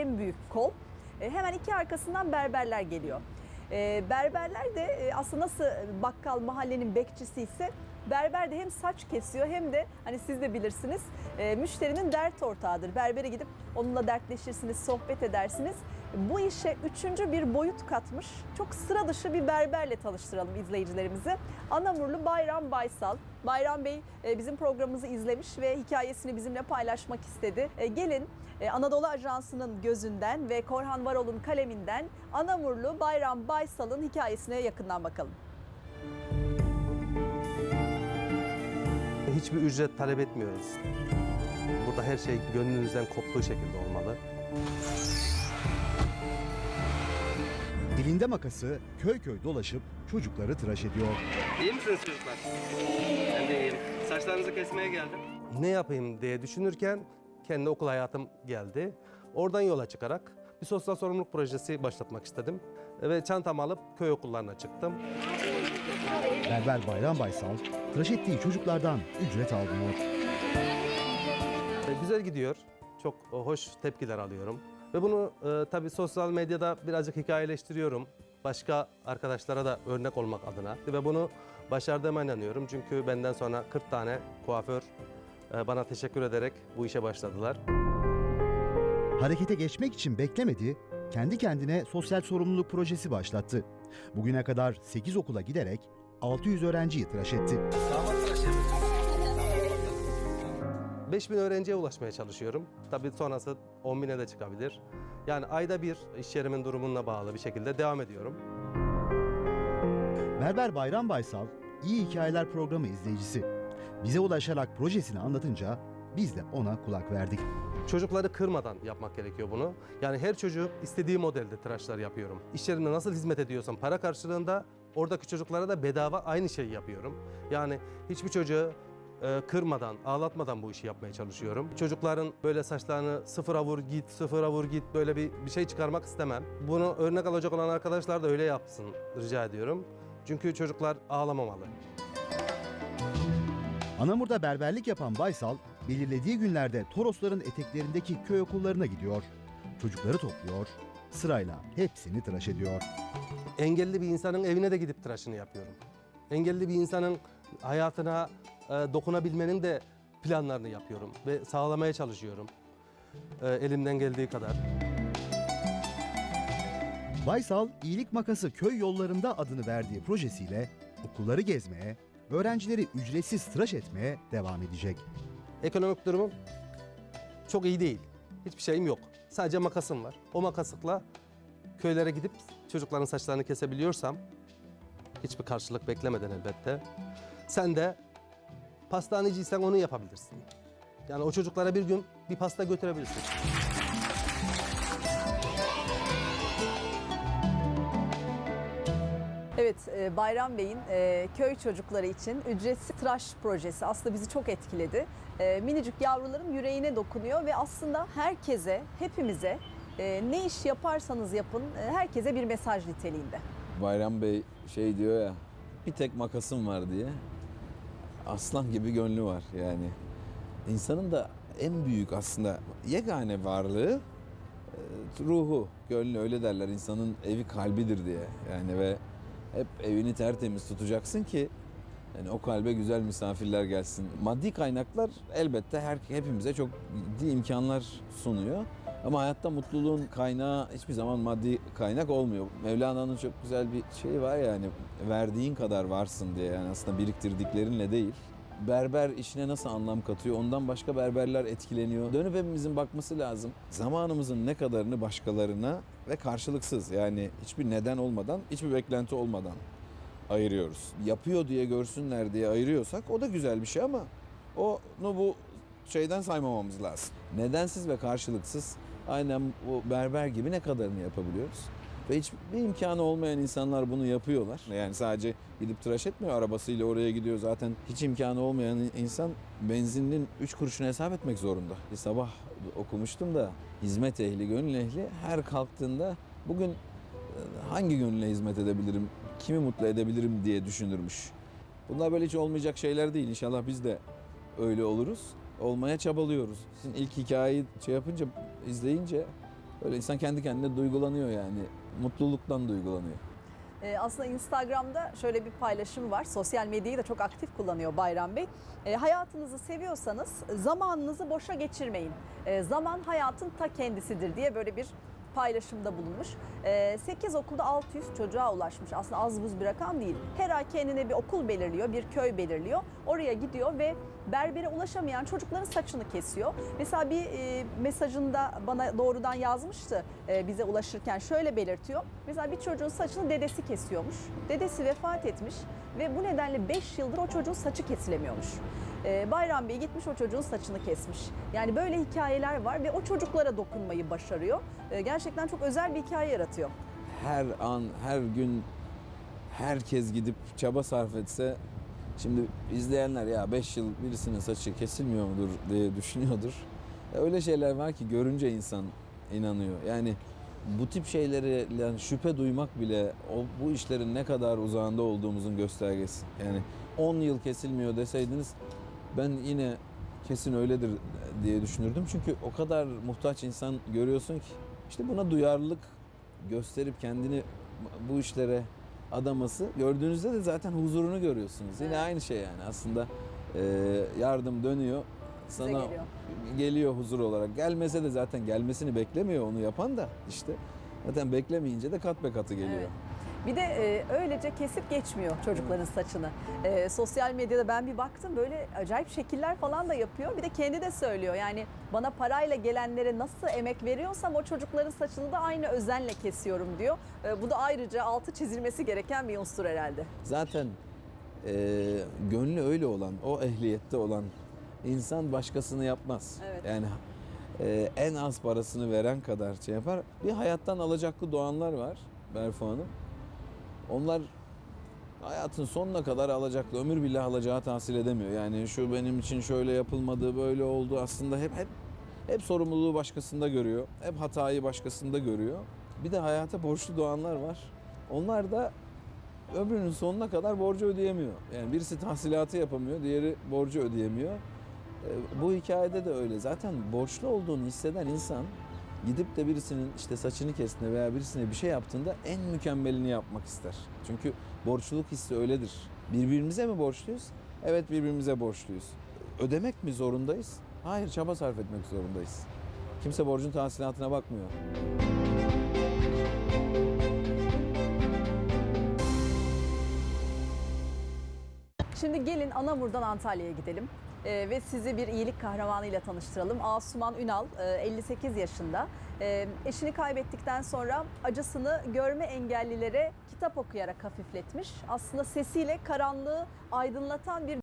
en büyük kol. E, hemen iki arkasından berberler geliyor. E, berberler de e, aslında nasıl bakkal mahallenin bekçisi ise berber de hem saç kesiyor hem de hani siz de bilirsiniz müşterinin dert ortağıdır. Berbere gidip onunla dertleşirsiniz, sohbet edersiniz. Bu işe üçüncü bir boyut katmış çok sıra dışı bir berberle tanıştıralım izleyicilerimizi. Anamurlu Bayram Baysal. Bayram Bey e, bizim programımızı izlemiş ve hikayesini bizimle paylaşmak istedi. E, Gelin e, Anadolu Ajansı'nın gözünden ve Korhan Varol'un kaleminden Anamurlu Bayram Baysal'ın hikayesine yakından bakalım. Hiçbir ücret talep etmiyoruz. Burada her şey gönlünüzden koptuğu şekilde olmalı. Elinde makası köy köy dolaşıp çocukları tıraş ediyor. İyi misiniz çocuklar? Ben de iyiyim. Saçlarınızı kesmeye geldim. Ne yapayım diye düşünürken kendi okul hayatım geldi. Oradan yola çıkarak bir sosyal sorumluluk projesi başlatmak istedim. Ve çantamı alıp köy okullarına çıktım. Berber Bayram Baysal tıraş ettiği çocuklardan ücret almıyor. Güzel gidiyor. Çok hoş tepkiler alıyorum. Ve bunu e, tabii sosyal medyada birazcık hikayeleştiriyorum. Başka arkadaşlara da örnek olmak adına. Ve bunu başardığıma inanıyorum. Çünkü benden sonra 40 tane kuaför e, bana teşekkür ederek bu işe başladılar. Harekete geçmek için beklemedi, kendi kendine sosyal sorumluluk projesi başlattı. Bugüne kadar 8 okula giderek 600 öğrenciyi tıraş etti. 5000 öğrenciye ulaşmaya çalışıyorum. Tabii sonrası 10 bine de çıkabilir. Yani ayda bir iş yerimin durumuna bağlı bir şekilde devam ediyorum. Berber Bayram Baysal, İyi Hikayeler programı izleyicisi. Bize ulaşarak projesini anlatınca biz de ona kulak verdik. Çocukları kırmadan yapmak gerekiyor bunu. Yani her çocuk istediği modelde tıraşlar yapıyorum. İş yerimde nasıl hizmet ediyorsam para karşılığında oradaki çocuklara da bedava aynı şeyi yapıyorum. Yani hiçbir çocuğu e, kırmadan, ağlatmadan bu işi yapmaya çalışıyorum. Çocukların böyle saçlarını sıfıra vur git, sıfıra vur git böyle bir, bir şey çıkarmak istemem. Bunu örnek alacak olan arkadaşlar da öyle yapsın rica ediyorum. Çünkü çocuklar ağlamamalı. Anamur'da berberlik yapan Baysal, belirlediği günlerde Torosların eteklerindeki köy okullarına gidiyor. Çocukları topluyor, sırayla hepsini tıraş ediyor. engelli bir insanın evine de gidip tıraşını yapıyorum. Engelli bir insanın hayatına e, dokunabilmenin de planlarını yapıyorum ve sağlamaya çalışıyorum e, elimden geldiği kadar. Baysal, iyilik makası köy yollarında adını verdiği projesiyle okulları gezmeye, öğrencileri ücretsiz tıraş etmeye devam edecek. Ekonomik durumum çok iyi değil. Hiçbir şeyim yok. Sadece makasım var. O makaslıkla köylere gidip çocukların saçlarını kesebiliyorsam hiçbir karşılık beklemeden elbette. Sen de pastaneciysen onu yapabilirsin. Yani o çocuklara bir gün bir pasta götürebilirsin. Evet, e, Bayram Bey'in e, köy çocukları için ücretsiz tıraş projesi aslında bizi çok etkiledi. E, Minicik yavruların yüreğine dokunuyor ve aslında herkese, hepimize e, ne iş yaparsanız yapın e, herkese bir mesaj niteliğinde. Bayram Bey şey diyor ya bir tek makasım var diye. Aslan gibi gönlü var yani. İnsanın da en büyük aslında yegane varlığı e, ruhu, gönlü öyle derler. İnsanın evi kalbidir diye. Yani ve hep evini tertemiz tutacaksın ki yani o kalbe güzel misafirler gelsin. Maddi kaynaklar elbette her hepimize çok ciddi imkanlar sunuyor. Ama hayatta mutluluğun kaynağı hiçbir zaman maddi kaynak olmuyor. Mevlana'nın çok güzel bir şeyi var ya hani verdiğin kadar varsın diye yani aslında biriktirdiklerinle değil. Berber işine nasıl anlam katıyor ondan başka berberler etkileniyor. Dönüp hepimizin bakması lazım. Zamanımızın ne kadarını başkalarına ve karşılıksız yani hiçbir neden olmadan, hiçbir beklenti olmadan ayırıyoruz. Yapıyor diye görsünler diye ayırıyorsak o da güzel bir şey ama onu bu şeyden saymamamız lazım. Nedensiz ve karşılıksız aynen bu berber gibi ne kadarını yapabiliyoruz? Ve hiçbir imkanı olmayan insanlar bunu yapıyorlar. Yani sadece gidip tıraş etmiyor arabasıyla oraya gidiyor zaten. Hiç imkanı olmayan insan benzinin 3 kuruşunu hesap etmek zorunda. Bir sabah okumuştum da hizmet ehli, gönül ehli her kalktığında bugün e, hangi gönüle hizmet edebilirim, kimi mutlu edebilirim diye düşünürmüş. Bunlar böyle hiç olmayacak şeyler değil. İnşallah biz de öyle oluruz. Olmaya çabalıyoruz. Sizin ilk hikayeyi şey yapınca, izleyince Böyle insan kendi kendine duygulanıyor yani. Mutluluktan duygulanıyor. Ee, aslında Instagram'da şöyle bir paylaşım var. Sosyal medyayı da çok aktif kullanıyor Bayram Bey. Ee, hayatınızı seviyorsanız zamanınızı boşa geçirmeyin. Ee, zaman hayatın ta kendisidir diye böyle bir paylaşımda bulunmuş. Ee, 8 okulda 600 çocuğa ulaşmış. Aslında az buz bir rakam değil. Her ay kendine bir okul belirliyor, bir köy belirliyor. Oraya gidiyor ve berbere ulaşamayan çocukların saçını kesiyor. Mesela bir e, mesajında bana doğrudan yazmıştı e, bize ulaşırken şöyle belirtiyor. Mesela bir çocuğun saçını dedesi kesiyormuş. Dedesi vefat etmiş ve bu nedenle 5 yıldır o çocuğun saçı kesilemiyormuş. E, Bayram Bey gitmiş o çocuğun saçını kesmiş. Yani böyle hikayeler var ve o çocuklara dokunmayı başarıyor. E, gerçekten çok özel bir hikaye yaratıyor. Her an, her gün herkes gidip çaba sarf etse şimdi izleyenler ya 5 yıl birisinin saçı kesilmiyor mudur diye düşünüyordur. Öyle şeyler var ki görünce insan inanıyor. Yani bu tip şeyleri yani şüphe duymak bile o bu işlerin ne kadar uzağında olduğumuzun göstergesi. Yani 10 yıl kesilmiyor deseydiniz ben yine kesin öyledir diye düşünürdüm. Çünkü o kadar muhtaç insan görüyorsun ki işte buna duyarlılık gösterip kendini bu işlere adaması gördüğünüzde de zaten huzurunu görüyorsunuz. Yine Evet. aynı şey yani aslında e, yardım dönüyor Size sana geliyor. geliyor huzur olarak. Gelmese de zaten gelmesini beklemiyor onu yapan da işte. Zaten beklemeyince de kat be katı geliyor. Evet. Bir de e, öylece kesip geçmiyor çocukların saçını. E, sosyal medyada ben bir baktım böyle acayip şekiller falan da yapıyor. Bir de kendi de söylüyor yani bana parayla gelenlere nasıl emek veriyorsam o çocukların saçını da aynı özenle kesiyorum diyor. E, bu da ayrıca altı çizilmesi gereken bir unsur herhalde. Zaten e, gönlü öyle olan, o ehliyette olan insan başkasını yapmaz. Evet. Yani e, en az parasını veren kadar şey yapar. Bir hayattan alacaklı doğanlar var Berfu Hanım. Onlar hayatın sonuna kadar alacaklı, ömür billah alacağı tahsil edemiyor. Yani şu benim için şöyle yapılmadı, böyle oldu. Aslında hep hep hep sorumluluğu başkasında görüyor. Hep hatayı başkasında görüyor. Bir de hayata borçlu doğanlar var. Onlar da ömrünün sonuna kadar borcu ödeyemiyor. Yani birisi tahsilatı yapamıyor, diğeri borcu ödeyemiyor. E, Bu hikayede de öyle. Zaten borçlu olduğunu hisseden insan gidip de birisinin işte saçını kestiğinde veya birisine bir şey yaptığında en mükemmelini yapmak ister. Çünkü borçluluk hissi öyledir. Birbirimize mi borçluyuz? Evet birbirimize borçluyuz. Ödemek mi zorundayız? Hayır çaba sarf etmek zorundayız. Kimse borcun tahsilatına bakmıyor. Şimdi gelin Anamur'dan Antalya'ya gidelim. Ee, ve sizi bir iyilik kahramanıyla tanıştıralım. Asuman Ünal, e, 58 yaşında. E, eşini kaybettikten sonra acısını görme engellilere kitap okuyarak hafifletmiş. Aslında sesiyle karanlığı aydınlatan bir